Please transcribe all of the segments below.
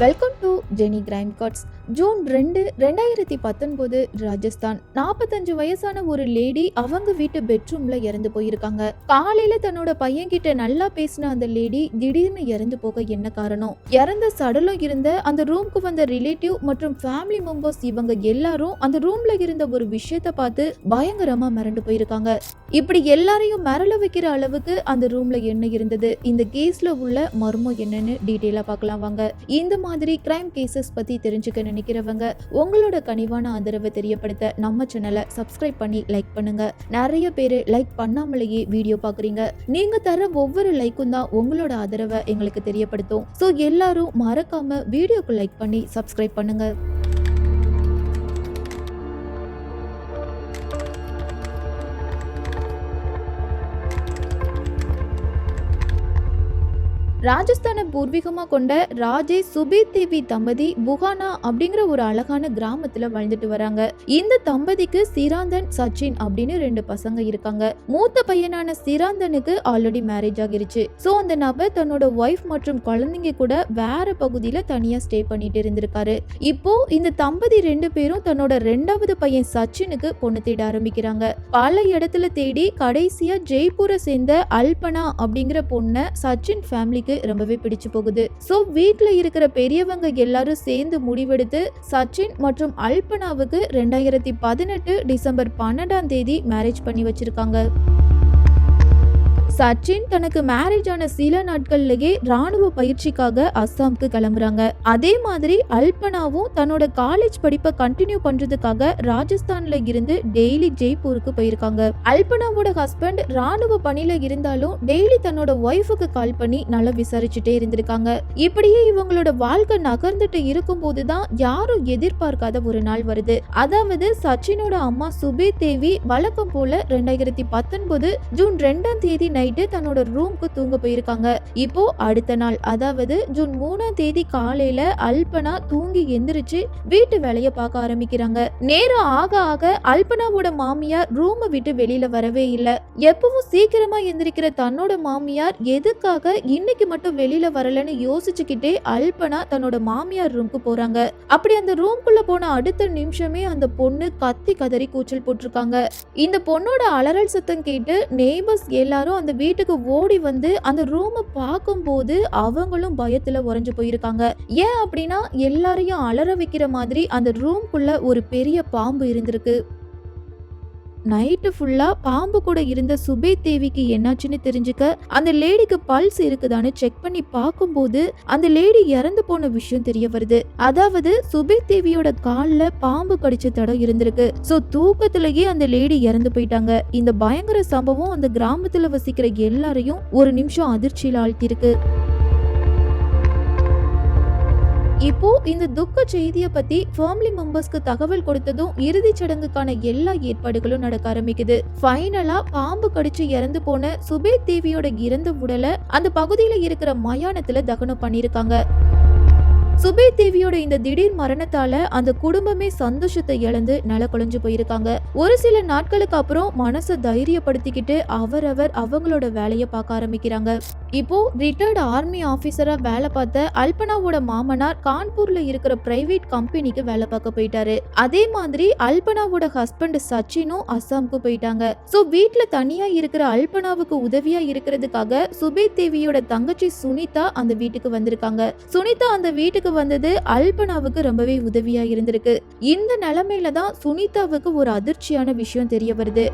Welcome to Jenny crime cards June ரெண்டு ரெண்டாயிரத்தி பத்தொன்பது ராஜஸ்தான். நாற்பத்தஞ்சு வயசான ஒரு லேடி அவங்க வீட்டு பெட்ரூம்ல இறந்து போயிருக்காங்க. காலையில தன்னோட பையன் கிட்ட நல்லா பேசின அந்த லேடி திடீர்னு இறந்து போக என்ன காரணம்? இறந்த சடலம் இருந்த அந்த ரூம்க்கு வந்த ரிலேட்டிவ் மற்றும் ஃபேமிலி மெம்பர்ஸ் இவங்க எல்லாரும் அந்த ரூம்ல இருந்த ஒரு விஷயத்த பார்த்து பயங்கரமா மிரண்டு போயிருக்காங்க. இப்படி எல்லாரையும் மிரள வைக்கிற அளவுக்கு அந்த ரூம்ல என்ன இருந்தது? இந்த கேஸ்ல உள்ள மர்மம் என்னன்னு டீட்டெயிலா பார்க்கலாம் வாங்க. இந்த மாதிரி கிரைம் கேசஸ் பத்தி தெரிஞ்சுக்க நினைக்கிறவங்க உங்களோட கனிவான ஆதரவை தெரியப்படுத்த நம்ம சேனலை சப்ஸ்கிரைப் பண்ணி லைக் பண்ணுங்க. நிறைய பேர் லைக் பண்ணாமலேயே வீடியோ பாக்குறீங்க நீங்க தர ஒவ்வொரு லைக்கும் தான் உங்களோட ஆதரவை எங்களுக்கு தெரியப்படுத்தும். ஸோ எல்லாரும் மறக்காம வீடியோக்கு லைக் பண்ணி சப்ஸ்கிரைப் பண்ணுங்க. ராஜஸ்தானை பூர்வீகமாக கொண்ட ராஜே சுபி தேவி தம்பதி புகானா அப்படிங்கிற ஒரு அழகான கிராமத்துல வாழ்ந்துட்டு வராங்க. இந்த தம்பதிக்கு சிராந்தன் சச்சின் அப்படின்னு ரெண்டு பசங்க இருக்காங்க. மூத்த பையனான சிராந்தனுக்கு ஆல்ரெடி மேரேஜ் ஆகிருச்சு. சோ அந்த நபர் தன்னோட ஒய்ஃப் மற்றும் குழந்தைங்க கூட வேற பகுதியில தனியா ஸ்டே பண்ணிட்டு இருந்திருக்காரு. இப்போ இந்த தம்பதி ரெண்டு பேரும் தன்னோட ரெண்டாவது பையன் சச்சினுக்கு பொண்ணு தேட ஆரம்பிக்கிறாங்க. பல இடத்துல தேடி கடைசியா ஜெய்ப்பூரை சேர்ந்த அல்பனா அப்படிங்கிற பொண்ணை சச்சின் ஃபேமிலிக்கு ரொம்பவே பிடிச்சு போகுது. சோ வீட்ல இருக்கிற பெரியவங்க எல்லாரும் சேர்ந்து முடிவெடுத்து சச்சின் மற்றும் அல்பனாவுக்கு ரெண்டாயிரத்தி பதினெட்டு டிசம்பர் பன்னெண்டாம் தேதி மேரேஜ் பண்ணி வச்சிருக்காங்க. சச்சின் தனக்கு மேரேஜ் ஆன சில நாட்கள்லயே ராணுவ பயிற்சிக்காக அஸ்ஸாமுக்கு கிளம்புறாங்க. அதே மாதிரி அல்பனாவும் தன்னோட காலேஜ் படிப்பை கண்டினியூ பண்றதுக்காக ராஜஸ்தான்ல இருந்து டெய்லி ஜெய்ப்பூருக்கு போயிருக்காங்க. அல்பனாவோட ஹஸ்பண்ட் ராணுவ பணியில இருந்தாலும் டெய்லி தன்னோட ஒய்ஃபுக்கு கால் பண்ணி நல்லா விசாரிச்சுட்டே இருந்திருக்காங்க. இப்படியே இவங்களோட வாழ்க்கை நகர்ந்துட்டு இருக்கும் போதுதான் யாரும் எதிர்பார்க்காத ஒரு நாள் வருது. அதாவது சச்சினோட அம்மா சுபே தேவி வழக்கம் போல ரெண்டாயிரத்தி பத்தொன்பது ஜூன் ரெண்டாம் தேதி நைட்டு தன்னோட ரூம்க்கு தூங்க போயிருக்காங்க. இப்போ அடுத்த நாள் அதாவது ஜூன் மூணாம் தேதி காலையில அல்பனா தூங்கி எந்திரிச்சு வீட்டு வேலையை பார்க்க ஆரம்பிக்கிறாங்க. நேரம் ஆக ஆக அல்பனாவோட மாமியார் ரூமை விட்டு வெளியில வரவே இல்லை. எப்பவும் சீக்கிரமா எந்திரிக்கிற தன்னோட மாமியார் எதுக்காக இன்னைக்கு மட்டும் வெளியில வரலன்னு யோசிச்சுக்கிட்டே அல்பனா தன்னோட மாமியார் ரூம்க்கு போறாங்க. அப்படி அந்த ரூம்குள்ள போன அடுத்த நிமிஷமே அந்த பொண்ணு கத்தி கதறி கூச்சல் போட்டிருக்காங்க. இந்த பொண்ணோட அலறல் சத்தம் கேட்டு நெய்பர்ஸ் எல்லாரும் அந்த வீட்டுக்கு ஓடி வந்து அந்த ரூமை பார்க்கும்போது அவங்களும் பயத்துல உறைஞ்சு போயிருக்காங்க. ஏன் அப்படின்னா எல்லாரையும் அலற வைக்கிற மாதிரி அந்த ரூம்குள்ள ஒரு பெரிய பாம்பு இருந்திருக்கு. நைட்டு ஃபுல்லா பாம்பு கூட இருந்த சுபே தேவிக்கு என்னாச்சுன்னு தெரிஞ்சுக்க அந்த லேடிக்கு பல்ஸ் இருக்குதான்னு செக் பண்ணி பார்க்கும்போது அந்த லேடி இறந்து போன விஷயம் தெரிய வருது. அதாவது சுபே தேவியோட கால்ல பாம்பு கடிச்ச தடம் இருந்திருக்கு. சோ தூக்கத்திலேயே அந்த லேடி இறந்து போயிட்டாங்க. இந்த பயங்கர சம்பவம் அந்த கிராமத்துல வசிக்கிற எல்லாரையும் ஒரு நிமிஷம் அதிர்ச்சியில் ஆழ்த்தியிருக்கு. இப்போ இந்த துக்க செய்தியை பத்தி ஃபேமிலி மெம்பர்ஸ்க்கு தகவல் கொடுத்ததும் இறுதிச் சடங்குக்கான எல்லா ஏற்பாடுகளும் நடக்க ஆரம்பிக்குது. ஃபைனலா பாம்பு கடிச்சு இறந்து போன சுபேத் தேவியோட இறந்த உடலை அந்த பகுதியில இருக்கிற மயானத்துல தகனம் பண்ணிருக்காங்க சுபேத் தேவியோட இந்த திடீர் மரணத்தால அந்த குடும்பமே சந்தோஷத்தை இழந்து நல குலைஞ்சு போயிருக்காங்க. ஒரு சில நாட்களுக்கு அப்புறம் மனசை தைரியப்படுத்திக்கிட்டு அவரவர் அவங்களோட வேலையை பார்க்க ஆரம்பிக்கிறாங்க. இப்போ ரிட்டையர்டு ஆர்மி ஆஃபீஸரா வேலை பார்த்த அல்பனாவோட மாமனார் கான்பூர்ல இருக்கிற பிரைவேட் கம்பெனிக்கு வேலை பார்க்க போயிட்டாரு. அதே மாதிரி அல்பனாவோட ஹஸ்பண்ட் சச்சினும் அஸ்ஸாமுக்கு போயிட்டாங்க. சோ வீட்டுல தனியா இருக்கிற அல்பனாவுக்கு உதவியா இருக்கிறதுக்காக சுபேத் தேவியோட தங்கச்சி சுனிதா அந்த வீட்டுக்கு வந்திருக்காங்க. சுனிதா அந்த வீட்டுக்கு வந்தது அல்பனாவுக்கு ரொம்பவே உதவியா இருந்திருக்கு. இந்த நிலைமையில தான் சுனிதாவுக்கு ஒரு அதிர்ச்சியான விஷயம் தெரிய வருது.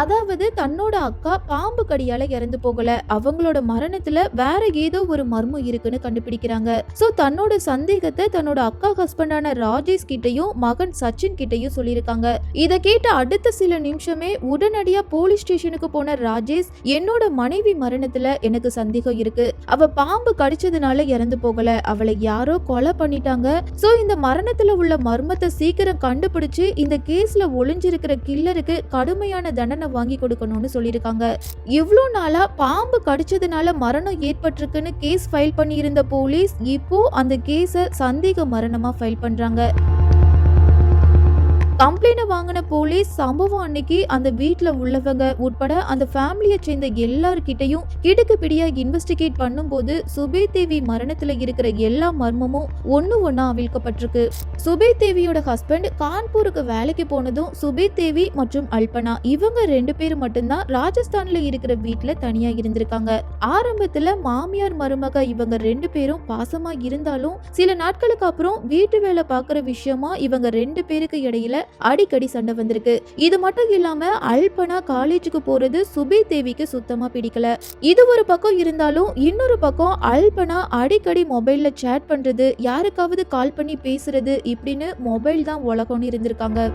அதாவது தன்னோட அக்கா பாம்பு கடியால இறந்து போகல. அவங்களோட மரணத்துல வேற ஏதோ ஒரு மர்மம் இருக்குன்னு கண்டுபிடிக்கிறாங்க. சோ தன்னோட சந்தேகத்தை தன்னோட அக்கா ஹஸ்பண்டான ராஜேஷ் கிட்டையும் மகன் சச்சின் கிட்டையும் சொல்லியிருக்காங்க. இத கேட்ட அடுத்த சில நிமிஷமே உடனடியா போலீஸ் ஸ்டேஷனுக்கு போன ராஜேஷ் என்னோட மனைவி மரணத்துல எனக்கு சந்தேகம் இருக்கு. அவ பாம்பு கடிச்சதுனால இறந்து போகல. அவளை யாரோ கொலை பண்ணிட்டாங்க. சோ இந்த மரணத்துல உள்ள மர்மத்தை சீக்கிரம் கண்டுபிடிச்சு இந்த கேஸ்ல ஒளிஞ்சிருக்கிற கில்லருக்கு கடுமையான தண்டனை வாங்கி கொடுக்கணும்னு சொல்லியிருக்காங்க. இவ்வளோ நாளா பாம்பு கடிச்சதுனால மரணம் ஏற்பட்டிருக்குன்னு கேஸ் ஃபைல் பண்ணியிருந்த போலீஸ் இப்போ அந்த கேஸை சந்தேக மரணமா ஃபைல் பண்றாங்க. கம்ப்ளைண்ட் வாங்கின போலீஸ் சம்பவம் அன்னைக்கு அந்த வீட்டில் உள்ளவங்க உட்பட அந்த ஃபேமிலியை சேர்ந்த எல்லார்கிட்டையும் கிடுக்கு பிடியா இன்வெஸ்டிகேட் பண்ணும்போது சுபே தேவி மரணத்துல இருக்கிற எல்லா மர்மமும் ஒன்று ஒன்னா அவிழ்க்கப்பட்டிருக்கு. சுபே தேவியோட ஹஸ்பண்ட் கான்பூருக்கு வேலைக்கு போனதும் சுபே தேவி மற்றும் அல்பனா இவங்க ரெண்டு பேரும் மட்டும்தான் ராஜஸ்தான்ல இருக்கிற வீட்டில் தனியா இருந்திருக்காங்க. ஆரம்பத்துல மாமியார் மருமக இவங்க ரெண்டு பேரும் பாசமா இருந்தாலும் சில நாட்களுக்கு அப்புறம் வீட்டு வேலை பார்க்குற விஷயமா இவங்க ரெண்டு பேருக்கு இடையில அடிக்கடி சண்டை வந்திருக்கு. இது மட்டும் இல்லாம அல்பனா காலேஜுக்கு போறது சுபே தேவிக்கு சுத்தமா பிடிக்கல. இது ஒரு பக்கம் இருந்தாலும் இன்னொரு பக்கம் அல்பனா அடிக்கடி மொபைல்ல சேட் பண்றது யாருக்காவது கால் பண்ணி பேசுறது இப்படின்னு மொபைல் தான் உலகம்னு இருந்திருக்காங்க.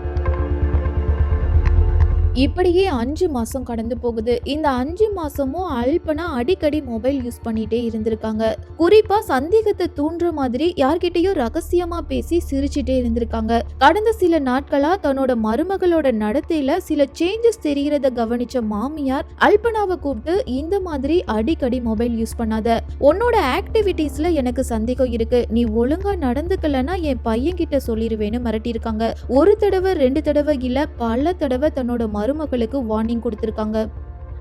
இப்படியே அஞ்சு மாதம் கடந்து போகுது. இந்த அஞ்சு மாதமும் அல்பனா அடிக்கடி மொபைல் யூஸ் பண்ணிட்டே இருந்திருக்காங்க. குறிப்பா சந்தேகத்தை தூண்டுற மாதிரி யார்கிட்டயோ ரகசியமா பேசி சிரிச்சிட்டே இருந்திருக்காங்க. கடந்த சில நாட்களா தன்னோட மருமகளோட நடத்தையில சில சேஞ்சஸ் தெரிகிறத கவனிச்ச மாமியார் அல்பனாவை கூப்பிட்டு இந்த மாதிரி அடிக்கடி மொபைல் யூஸ் பண்ணாத. உன்னோட ஆக்டிவிட்டீஸ்ல எனக்கு சந்தேகம் இருக்கு. நீ ஒழுங்கா நடந்துக்கலன்னா என் பையன் கிட்ட சொல்லிருவேன்னு மிரட்டியிருக்காங்க. ஒரு தடவை ரெண்டு தடவை இல்ல பல தடவை தன்னோட மருமகளுக்கு வார்னிங் கொடுத்திருக்காங்க.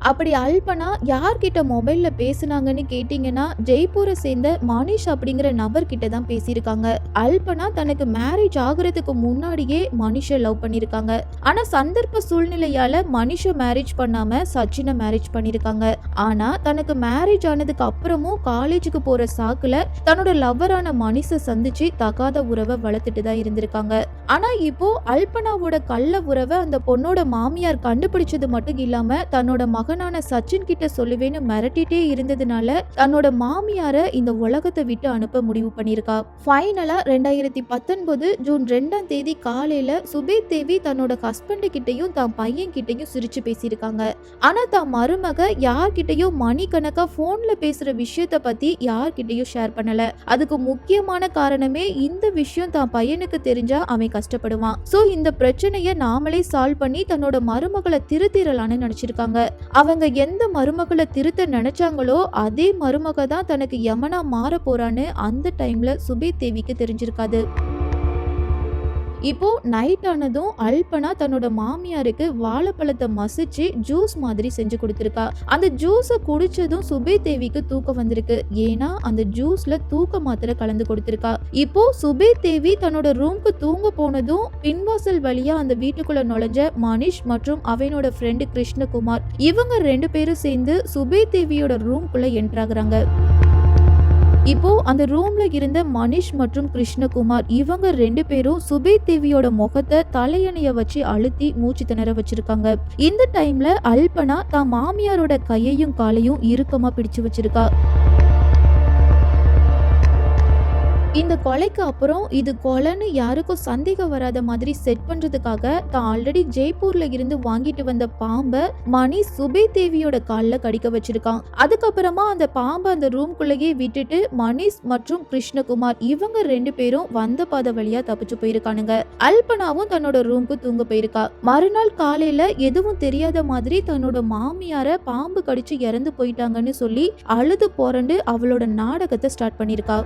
அப்படி அல்பனா யார்கிட்ட மொபைல்ல பேசுனாங்கன்னு கேட்டிங்கன்னா ஜெய்ப்பூரை சேர்ந்த மனிஷ் அப்படிங்கிற நபர்கிட்ட தான் பேசியிருக்காங்க. அல்பனா தனக்கு மேரேஜ் ஆகுறதுக்கு முன்னாடியே மனிஷை லவ் பண்ணியிருக்காங்க. ஆனா சந்தர்ப்ப சூழ்நிலையால மனிஷ மேரேஜ் பண்ணாம சச்சினை மேரேஜ் பண்ணியிருக்காங்க. ஆனா தனக்கு மேரேஜ் ஆனதுக்கு அப்புறமும் காலேஜுக்கு போற சாக்குல தன்னோட லவ்வரான மனிஷை சந்திச்சு தகாத உறவை வளர்த்துட்டு தான் இருந்திருக்காங்க. ஆனா இப்போ அல்பனாவோட கள்ள உறவை அந்த பொண்ணோட மாமியார் கண்டுபிடிச்சது மட்டும் இல்லாம தன்னோட மகனான சச்சின் கிட்ட சொல்லுவேன்னு மிரட்டிட்டே இருந்ததுனால தன்னோட மாமியார இந்த உலகத்தை விட்டு அனுப்ப முடிவு பண்ணியிருக்கா. ஃபைனலா ரெண்டாயிரத்தி பத்தொன்பது ஜூன் ரெண்டாம் தேதி காலையில சுபேத் தேவி தன்னோட ஹஸ்பண்ட் கிட்டையும் தான் பையன் கிட்டையும் சிரிச்சு பேசியிருக்காங்க. ஆனா தான் மருமக யார்கிட்டயும் மணிக்கணக்கா போன்ல பேசுற விஷயத்த பத்தி யார்கிட்டயும் ஷேர் பண்ணல. அதுக்கு முக்கியமான காரணமே இந்த விஷயம் தான் பையனுக்கு தெரிஞ்சா அவன் கஷ்டப்படுவான். சோ இந்த பிரச்சனைய நாமளே சால்வ் பண்ணி தன்னோட மருமகளை திருத்திரலான்னு நினைச்சிருக்காங்க. அவங்க எந்த மருமகளை திருத்த நினைச்சாங்களோ அதே மருமக தான் தனக்கு யமனா மாற போறான்னு அந்த டைம்ல சுபே தேவிக்கு தெரிஞ்சிருக்காது. இப்போ நைட் ஆனதும் அல்பனா தன்னோட மாமியாருக்கு வாழைப்பழத்தை மசிச்சு ஜூஸ் மாதிரி செஞ்சு கொடுத்துருக்கா. அந்த ஜூஸை குடிச்சதும் சுபே தேவிக்கு தூக்கம் வந்திருக்கு. ஏன்னா அந்த ஜூஸ்ல தூக்க மாத்திரை கலந்து கொடுத்துருக்கா. இப்போ சுபே தேவி தன்னோட ரூம்க்கு தூங்க போனதும் பின்வாசல் வழியா அந்த வீட்டுக்குள்ள நுழைஞ்ச மனிஷ் மற்றும் அவனோட ஃப்ரெண்டு கிருஷ்ணகுமார். இவங்க ரெண்டு பேரும் சேர்ந்து சுபே தேவியோட ரூம்குள்ள என்ட்ராகிறாங்க இப்போ அந்த ரூம்ல இருந்த மனிஷ் மற்றும் கிருஷ்ணகுமார் இவங்க ரெண்டு பேரும் சுபே தேவியோட முகத்தை தலையணைய வச்சு அழுத்தி மூச்சு திணற வச்சிருக்காங்க. இந்த டைம்ல அல்பனா தான் மாமியாரோட கையையும் காலையும் இறுக்கமா பிடிச்சு வச்சிருக்கா. இந்த கொலைக்கு அப்புறம் இது கொலைன்னு யாருக்கும் சந்தேகம் வராத மாதிரி செட் பண்றதுக்காக தான் ஆல்ரெடி ஜெய்ப்பூர்ல இருந்து வாங்கிட்டு வந்த பாம்பை மணி சுபே தேவியோட காலில் கடிக்க வச்சிருக்கான். அதுக்கப்புறமா அந்த பாம்பை அந்த ரூம்குள்ளேயே விட்டுட்டு மணிஷ் மற்றும் கிருஷ்ணகுமார் இவங்க ரெண்டு பேரும் வந்த பாதை வழியா தப்பிச்சு போயிருக்கானுங்க. அல்பனாவும் தன்னோட ரூம்க்கு தூங்க போயிருக்கா. மறுநாள் காலையில எதுவும் தெரியாத மாதிரி தன்னோட மாமியார பாம்பு கடிச்சு இறந்து போயிட்டாங்கன்னு சொல்லி அழுது போறண்டு அவளோட நாடகத்தை ஸ்டார்ட் பண்ணியிருக்கா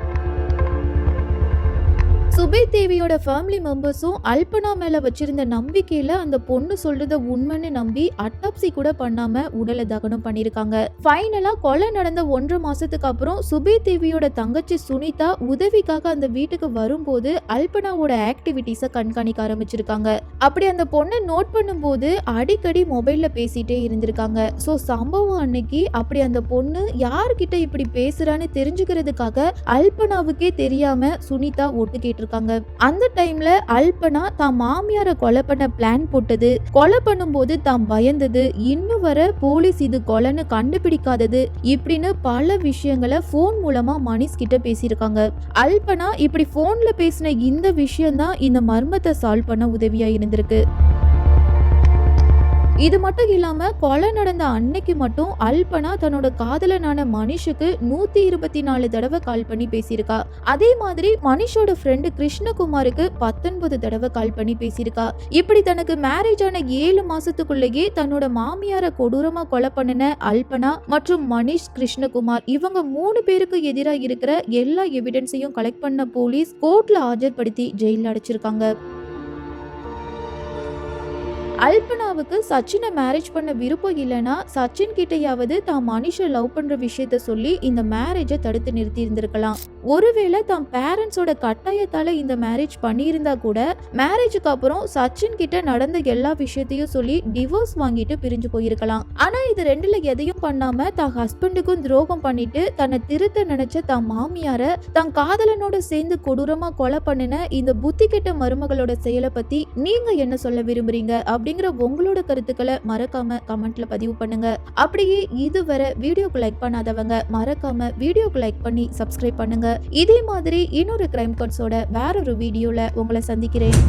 சுபை தேவியோட ஃபேமிலி மெம்பர்ஸும் அல்பனா மேல வச்சிருந்த நம்பிக்கையில அந்த பொண்ணு சொல்றத உண்மைன்னு நம்பி அட்டாப்சி கூட பண்ணாம உடலை தகனம் பண்ணிருக்காங்க ஃபைனலா கொலை நடந்த ஒன்றரை மாசத்துக்கு அப்புறம் சுபை தேவியோட தங்கச்சி சுனிதா உதவிக்காக அந்த வீட்டுக்கு வரும்போது அல்பனாவோட ஆக்டிவிட்டிஸை கண்காணிக்க ஆரம்பிச்சிருக்காங்க. அப்படி அந்த பொண்ணை நோட் பண்ணும்போது அடிக்கடி மொபைல்ல பேசிட்டே இருந்திருக்காங்க. ஸோ சம்பவம் அன்னைக்கு அப்படி அந்த பொண்ணு யார்கிட்ட இப்படி பேசுறான்னு தெரிஞ்சுக்கிறதுக்காக அல்பனாவுக்கே தெரியாம சுனிதா ஒட்டு இருக்காங்க அந்த டைம்ல அல்பனா தான் மாமியாரை கொலை பண்ண பிளான் போட்டது. கொலை பண்ணும்போது தான் பயந்தது. இன்னும் வர போலீஸ் இது கொலைன்னு கண்டுபிடிக்காதது. இப்படின்னு பல விஷயங்களை ஃபோன் மூலமா மணிஷ் கிட்ட பேசியிருக்காங்க. அல்பனா இப்படி ஃபோன்ல பேசின இந்த விஷயம் தான் இந்த மர்மத்தை சால்வ் பண்ண உதவியா இருந்திருக்கு. இது மட்டும் இல்லாம கொலை நடந்த அன்னைக்கு மட்டும் அல்பனா தன்னோட காதலனான மனிஷுக்கு நூத்தி இருபத்தி நாலு தடவை கால் பண்ணி பேசியிருக்கா. அதே மாதிரி மனிஷோட ஃப்ரெண்டு கிருஷ்ணகுமாருக்கு பத்தொன்பது தடவை கால் பண்ணி பேசியிருக்கா. இப்படி தனக்கு மேரேஜ் ஆன ஏழு மாசத்துக்குள்ளேயே தன்னோட மாமியார கொடூரமா கொலை பண்ணின அல்பனா மற்றும் மனிஷ் கிருஷ்ணகுமார் இவங்க மூணு பேருக்கு எதிராக இருக்கிற எல்லா எவிடன்ஸையும் கலெக்ட் பண்ண போலீஸ் கோர்ட்ல ஆஜர்படுத்தி ஜெயில அடைச்சிருக்காங்க. அல்பனாவுக்கு சச்சினை மேரேஜ் பண்ண விருப்பம் இல்லைன்னா சச்சின் கிட்டையாவது தான் மனுஷ லவ் பண்ற விஷயத்த சொல்லி இந்த மேரேஜை தடுத்து நிறுத்தி இருந்திருக்கலாம் ஒருவேளை தான் பேரண்ட்ஸோட கட்டாயத்தால இந்த மேரேஜ் பண்ணியிருந்தா கூட மேரேஜுக்கு அப்புறம் சச்சின் கிட்ட நடந்த எல்லா விஷயத்தையும் சொல்லி டிவோர்ஸ் வாங்கிட்டு பிரிஞ்சு போயிருக்கலாம். ஆனா இது ரெண்டுல எதையும் பண்ணாம தான் ஹஸ்பண்டுக்கும் துரோகம் பண்ணிட்டு தன்னை திருத்த நினைச்ச தான் மாமியார தன் காதலனோட சேர்ந்து கொடூரமா கொலை பண்ணின இந்த புத்தி கெட்ட மருமகளோட செயலை பத்தி நீங்க என்ன சொல்ல விரும்புறீங்க? அப்படி அப்படிங்கிற உங்களோட கருத்துக்களை மறக்காம கமெண்ட்ல பதிவு பண்ணுங்க. அப்படியே இதுவரை வீடியோக்கு லைக் பண்ணாதவங்க மறக்காம வீடியோக்கு லைக் பண்ணி சப்ஸ்கிரைப் பண்ணுங்க. இதே மாதிரி இன்னொரு கிரைம் கட்ஸோட வேற ஒரு வீடியோல உங்களை சந்திக்கிறேன்.